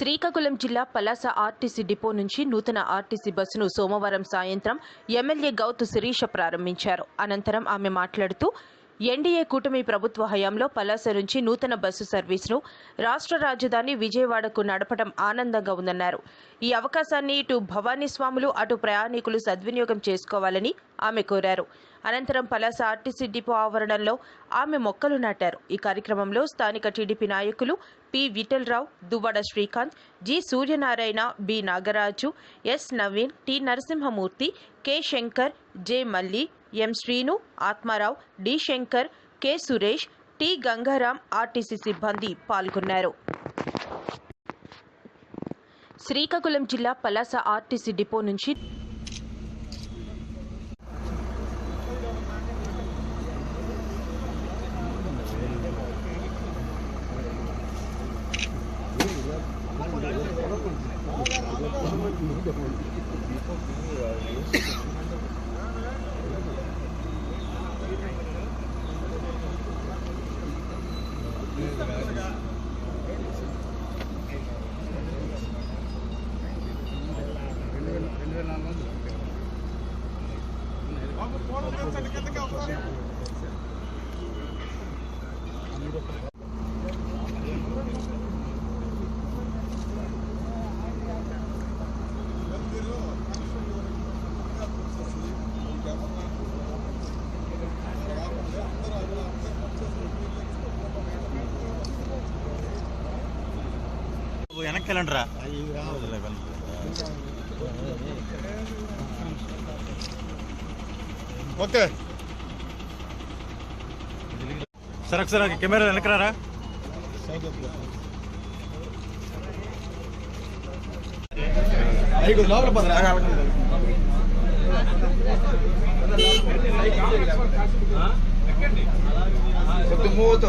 శ్రీకాకుళం జిల్లా Palasa RTC depot నుంచి నూతన ఆర్టీసీ బస్సును సోమవారం సాయంత్రం ఎమ్మెల్యే గౌతు శిరీష ప్రారంభించారు. అనంతరం ఆమె మాట్లాడుతూ ఎన్డీఏ కూటమి ప్రభుత్వ హయాంలో పలాస నుంచి నూతన బస్సు సర్వీస్ను రాష్ట్ర రాజధాని విజయవాడకు నడపడం ఆనందంగా ఉందన్నారు. ఈ అవకాశాన్ని ఇటు భవానీ స్వాములు అటు ప్రయాణికులు సద్వినియోగం చేసుకోవాలని ఆమె కోరారు. అనంతరం పలాస ఆర్టీసీ డిపో ఆవరణలో ఆమె మొక్కలు నాటారు. ఈ కార్యక్రమంలో స్థానిక టీడీపీ నాయకులు P Vithalarao Duvvada Srikanth G Suryanarayana B Nagaraju S Naveen T Narasimhamurthy K Shankar J Malli M Srinu Atmarao D Shankar K Suresh T Gangaram RTC సిబ్బంది పాల్గొన్నారు. శ్రీకాకుళం జిల్లా పలాస ఆర్టీసీ డిపో నుంచి వెనక్కి వెళ్ళండి రా எனக்கு தெரியலன்றா ಓಕೆ ಸರಕ್ ಸರ ಕೆಮೆರಾ ನೆನಕ್ರಾರ ಐದು ಲೋಪಲ ಬಂದ್ರೆ ಮೂವತ್ತು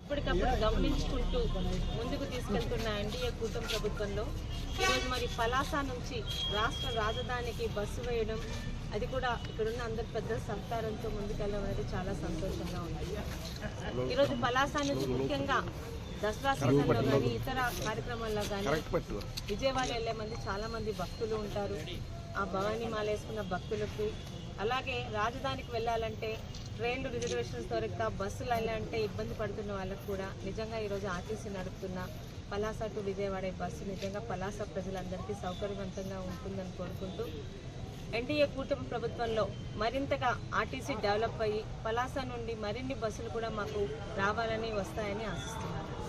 ఇప్పటికప్పుడు గమనించుకుంటూ ముందుకు తీసుకెళ్తున్న ఎన్డీఏ కూటమి ప్రభుత్వంలో ఈరోజు మరి పలాస నుంచి రాష్ట్ర రాజధానికి బస్సు వేయడం అది కూడా ఇక్కడున్న అందరి పెద్ద సహకారంతో ముందుకెళ్ళడం అనేది చాలా సంతోషంగా ఉంది. ఈరోజు పలాస నుంచి ముఖ్యంగా దసరా సీజన్లో కానీ ఇతర కార్యక్రమాల్లో కానీ విజయవాడ వెళ్ళే మంది చాలా మంది భక్తులు ఉంటారు. ఆ భవానీ మాల వేసుకున్న భక్తులకు అలాగే రాజధానికి వెళ్ళాలంటే ట్రైన్లు రిజర్వేషన్స్ దొరక్క బస్సులు వెళ్ళాలంటే ఇబ్బంది పడుతున్న వాళ్ళకు కూడా నిజంగా ఈరోజు ఆర్టీసీ నడుపుతున్న పలాస టు విజయవాడ బస్సు నిజంగా పలాస ప్రజలందరికీ సౌకర్యవంతంగా ఉంటుందని కోరుకుంటూ ఎన్డీఏ కూటమి ప్రభుత్వంలో మరింతగా ఆర్టీసీ డెవలప్ అయ్యి పలాస నుండి మరిన్ని బస్సులు కూడా మాకు రావాలని వస్తాయని ఆశిస్తున్నాను.